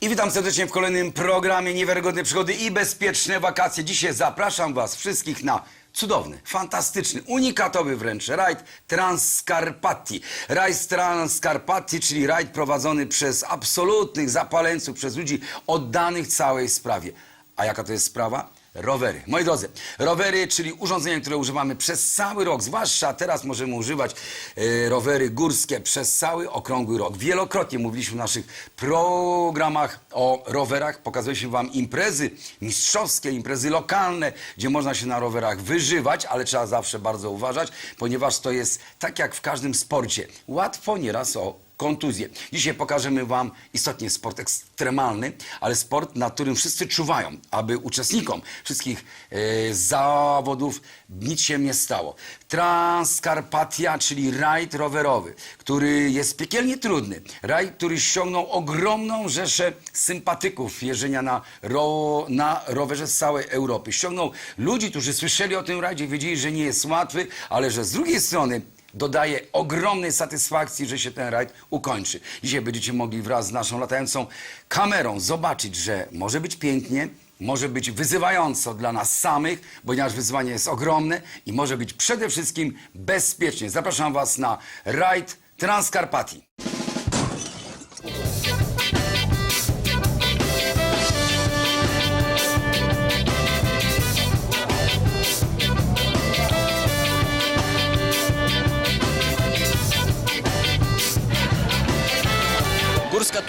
I witam serdecznie w kolejnym programie Niewiarygodne Przygody i Bezpieczne Wakacje. Dzisiaj zapraszam Was wszystkich na cudowny, fantastyczny, unikatowy wręcz rajd Transkarpatii. Rajd Transkarpatii, czyli rajd prowadzony przez absolutnych zapaleńców, przez ludzi oddanych całej sprawie. A jaka to jest sprawa? Rowery. Moi drodzy, rowery, czyli urządzenia, które używamy przez cały rok, zwłaszcza teraz możemy używać e, rowery górskie przez cały okrągły rok. Wielokrotnie mówiliśmy w naszych programach o rowerach, pokazaliśmy Wam imprezy mistrzowskie, imprezy lokalne, gdzie można się na rowerach wyżywać, ale trzeba zawsze bardzo uważać, ponieważ to jest tak jak w każdym sporcie. Łatwo nieraz o kontuzję. Dzisiaj pokażemy Wam istotnie sport ekstremalny, ale sport, na którym wszyscy czuwają, aby uczestnikom wszystkich e, zawodów nic się nie stało. Transkarpatia, czyli rajd rowerowy, który jest piekielnie trudny. Rajd, który ściągnął ogromną rzeszę sympatyków jeżdżenia na, ro, na rowerze z całej Europy. Ściągnął ludzi, którzy słyszeli o tym rajdzie, wiedzieli, że nie jest łatwy, ale że z drugiej strony dodaje ogromnej satysfakcji, że się ten rajd ukończy. Dzisiaj będziecie mogli wraz z naszą latającą kamerą zobaczyć, że może być pięknie, może być wyzywająco dla nas samych, ponieważ wyzwanie jest ogromne i może być przede wszystkim bezpiecznie. Zapraszam Was na rajd Transkarpatii.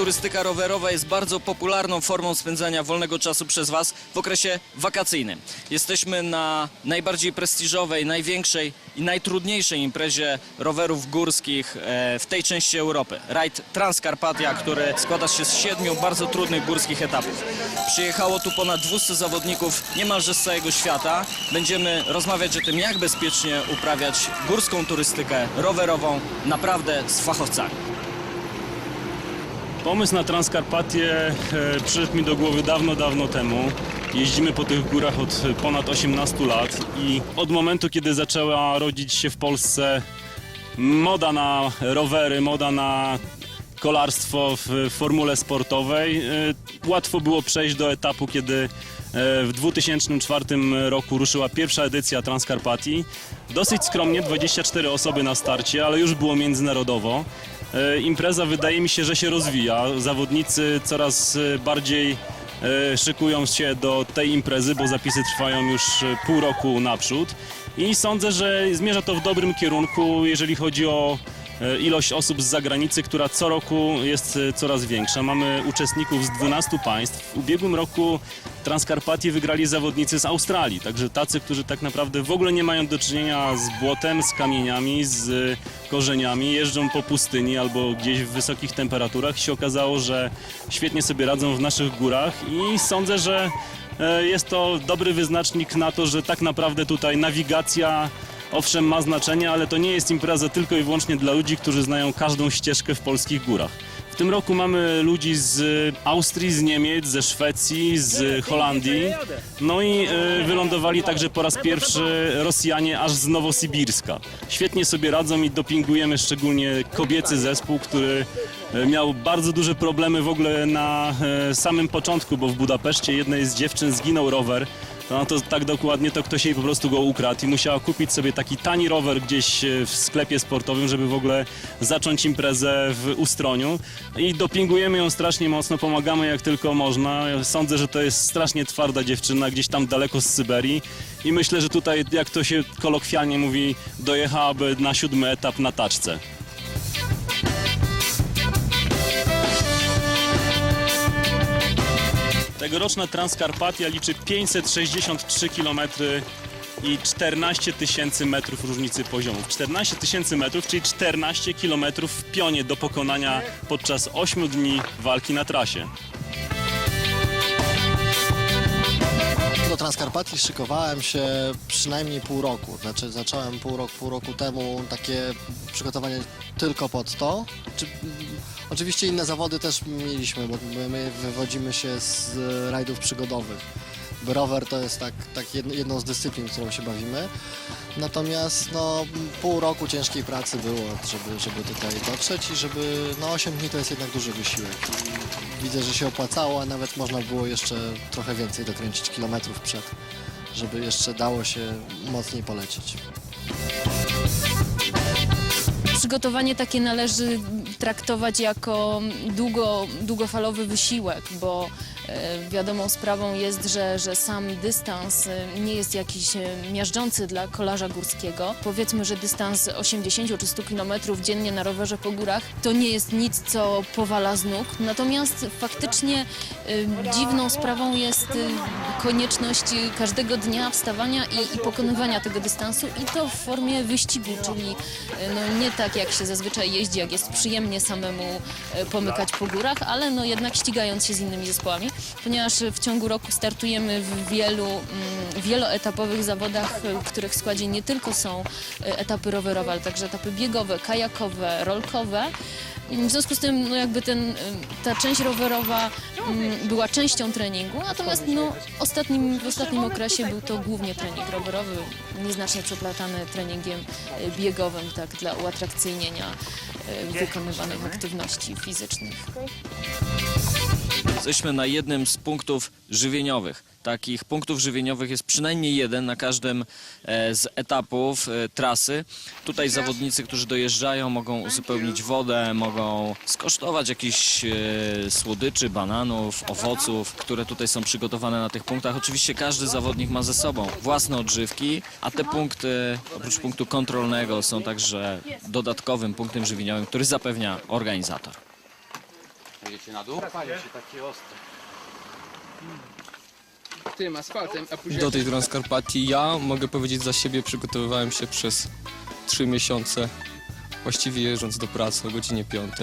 Turystyka rowerowa jest bardzo popularną formą spędzania wolnego czasu przez Was w okresie wakacyjnym. Jesteśmy na najbardziej prestiżowej, największej i najtrudniejszej imprezie rowerów górskich e, w tej części Europy. Rajd Transkarpatia, który składa się z siedmiu bardzo trudnych górskich etapów. Przyjechało tu ponad 200 zawodników niemalże z całego świata. Będziemy rozmawiać o tym, jak bezpiecznie uprawiać górską turystykę rowerową naprawdę z fachowcami. Pomysł na Transkarpatię e, przyszedł mi do głowy dawno, dawno temu. Jeździmy po tych górach od ponad 18 lat i od momentu, kiedy zaczęła rodzić się w Polsce moda na rowery, moda na kolarstwo w formule sportowej, e, łatwo było przejść do etapu, kiedy e, w 2004 roku ruszyła pierwsza edycja Transkarpatii. Dosyć skromnie, 24 osoby na starcie, ale już było międzynarodowo. E, Impreza wydaje mi się, że się rozwija. Zawodnicy coraz e, bardziej e, szykują się do tej imprezy, bo zapisy trwają już pół roku naprzód. I sądzę, że zmierza to w dobrym kierunku, jeżeli chodzi o ilość osób z zagranicy, która co roku jest e, coraz większa. Mamy uczestników z 12 państw. W ubiegłym roku Transkarpatię wygrali zawodnicy z Australii, także tacy, którzy tak naprawdę w ogóle nie mają do czynienia z błotem, z kamieniami, z e, korzeniami, jeżdżą po pustyni albo gdzieś w wysokich temperaturach. Się okazało, że świetnie sobie radzą w naszych górach i sądzę, że e, jest to dobry wyznacznik na to, że tak naprawdę tutaj nawigacja owszem ma znaczenie, ale to nie jest impreza tylko i wyłącznie dla ludzi, którzy znają każdą ścieżkę w polskich górach. W tym roku mamy ludzi z Austrii, z Niemiec, ze Szwecji, z Holandii. No i e, wylądowali także po raz pierwszy Rosjanie aż z Nowosibirska. Świetnie sobie radzą i dopingujemy szczególnie kobiecy zespół, który e, miał bardzo duże problemy w ogóle na e, samym początku, bo w Budapeszcie jednej z dziewczyn zginął rower. No to tak dokładnie to ktoś jej po prostu go ukradł i musiała kupić sobie taki tani rower gdzieś e, w sklepie sportowym, żeby w ogóle zacząć imprezę w Ustroniu. I dopingujemy ją strasznie mocno, pomagamy jak tylko można. Sądzę, że to jest strasznie twarda dziewczyna, gdzieś tam daleko z Syberii. I myślę, że tutaj, jak to się kolokwialnie mówi, dojechałaby na siódmy etap na taczce. Tegoroczna Transkarpatia liczy 563 km i 14 tysięcy metrów różnicy poziomów. 14 tysięcy metrów, czyli 14 km w pionie do pokonania podczas 8 dni walki na trasie. Transkarpatii szykowałem się przynajmniej pół roku. Znaczy zacząłem pół, rok, pół roku temu takie przygotowanie tylko pod to. Czy, oczywiście inne zawody też mieliśmy, bo my- my wywodzimy się z rajdów przygodowych. Rower to jest tak, tak jedną z dyscyplin, którą się bawimy. Natomiast no, pół roku ciężkiej pracy było, żeby, żeby tutaj dotrzeć i żeby no 8 dni to jest jednak duży wysiłek. Widzę, że się opłacało, a nawet można było jeszcze trochę więcej dokręcić kilometrów przed, żeby jeszcze dało się mocniej polecieć. Przygotowanie takie należy traktować jako długo, długofalowy wysiłek, bo wiadomą sprawą jest, że, że sam dystans e, nie jest jakiś e, miażdżący dla kolarza górskiego. Powiedzmy, że dystans 80 czy 100 km dziennie na rowerze po górach to nie jest nic, co powala z nóg. Natomiast faktycznie e, dziwną sprawą jest e, konieczność każdego dnia wstawania i, i pokonywania tego dystansu i to w formie wyścigu, czyli e, no, nie tak jak się zazwyczaj jeździ, jak jest przyjemnie samemu e, pomykać po górach, ale no jednak ścigając się z innymi zespołami, ponieważ w ciągu roku startujemy w wielu mm, wieloetapowych zawodach, e, w których składzie nie tylko są e, etapy rowerowe, ale także etapy biegowe, kajakowe, rolkowe. W związku z tym no jakby ten, y, ta część rowerowa mm, była częścią treningu, natomiast no, ostatnim, w ostatnim okresie był to głównie trening rowerowy, nieznacznie przeplatany treningiem y, biegowym, tak dla uatrakcyjnienia y, wykonywanych aktywności fizycznych. Jesteśmy na jednym z punktów żywieniowych. Takich punktów żywieniowych jest przynajmniej jeden na każdym e, z etapów e, trasy. Tutaj zawodnicy, którzy dojeżdżają, mogą uzupełnić wodę, mogą skosztować jakichś e, słodyczy, bananów, owoców, które tutaj są przygotowane na tych punktach. Oczywiście każdy zawodnik ma ze sobą własne odżywki, a te punkty, oprócz punktu kontrolnego, są także dodatkowym punktem żywieniowym, który zapewnia organizator. Jedziecie na dół? tym asfaltem, a później Do tej Transkarpatii ja mogę powiedzieć za siebie, przygotowywałem się przez 3 miesiące, właściwie jeżdżąc do pracy o godzinie 5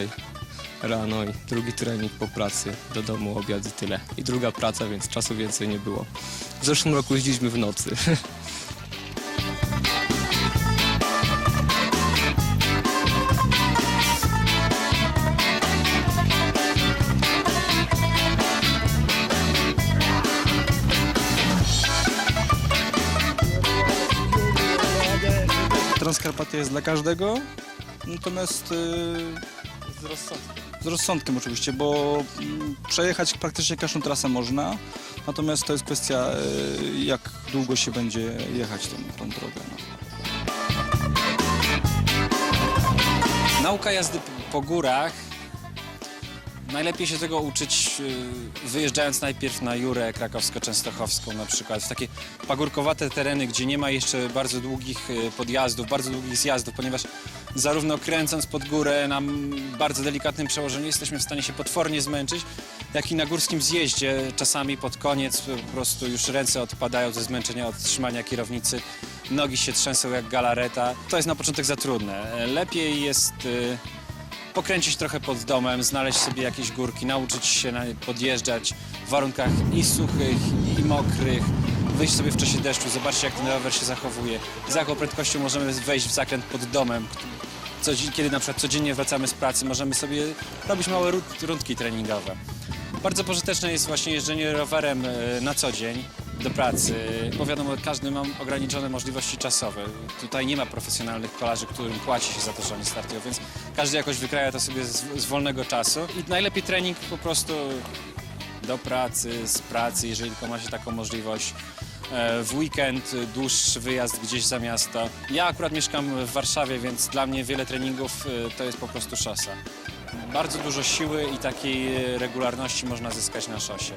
rano i drugi trening po pracy, do domu, obiad i tyle. I druga praca, więc czasu więcej nie było. W zeszłym roku jeździliśmy w nocy. Transkarpatia jest dla każdego, natomiast y, Z rozsądkiem. z rozsądkiem oczywiście, bo mm, przejechać praktycznie każdą trasę można, natomiast to jest kwestia y, jak długo się będzie jechać tą, tą drogę. No. Nauka jazdy p- po górach. Najlepiej się tego uczyć y, wyjeżdżając najpierw na Jurę krakowsko-częstochowską na przykład, w takie pagórkowate tereny, gdzie nie ma jeszcze bardzo długich y, podjazdów, bardzo długich zjazdów, ponieważ zarówno kręcąc pod górę na bardzo delikatnym przełożeniu jesteśmy w stanie się potwornie zmęczyć, jak i na górskim zjeździe czasami pod koniec po prostu już ręce odpadają ze zmęczenia od trzymania kierownicy, nogi się trzęsą jak galareta. To jest na początek za trudne. Lepiej jest y, pokręcić trochę pod domem, znaleźć sobie jakieś górki, nauczyć się na, podjeżdżać w warunkach i suchych, i mokrych, wyjść sobie w czasie deszczu, zobaczyć jak ten rower się zachowuje. Z jaką prędkością możemy wejść w zakręt pod domem, co, kiedy na przykład codziennie wracamy z pracy, możemy sobie robić małe rund, rundki treningowe. Bardzo pożyteczne jest właśnie jeżdżenie rowerem e, na co dzień do pracy, bo wiadomo, każdy ma ograniczone możliwości czasowe. Tutaj nie ma profesjonalnych kolarzy, którym płaci się za to, że oni startują, więc każdy jakoś wykraja to sobie z, z wolnego czasu. I najlepiej trening po prostu do pracy, z pracy, jeżeli tylko ma się taką możliwość. E, W weekend dłuższy wyjazd gdzieś za miasto. Ja akurat mieszkam w Warszawie, więc dla mnie wiele treningów e, to jest po prostu szosa. Bardzo dużo siły i takiej e, regularności można zyskać na szosie.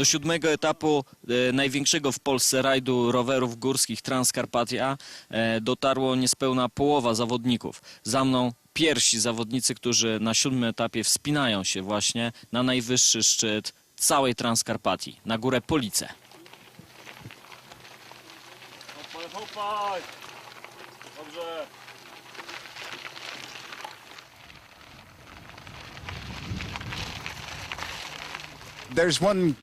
Do siódmego etapu e, największego w Polsce rajdu rowerów górskich Transkarpatia e, dotarło niespełna połowa zawodników. Za mną pierwsi zawodnicy, którzy na siódmym etapie wspinają się właśnie na najwyższy szczyt całej Transkarpatii, na górę Police. Dobrze. there's one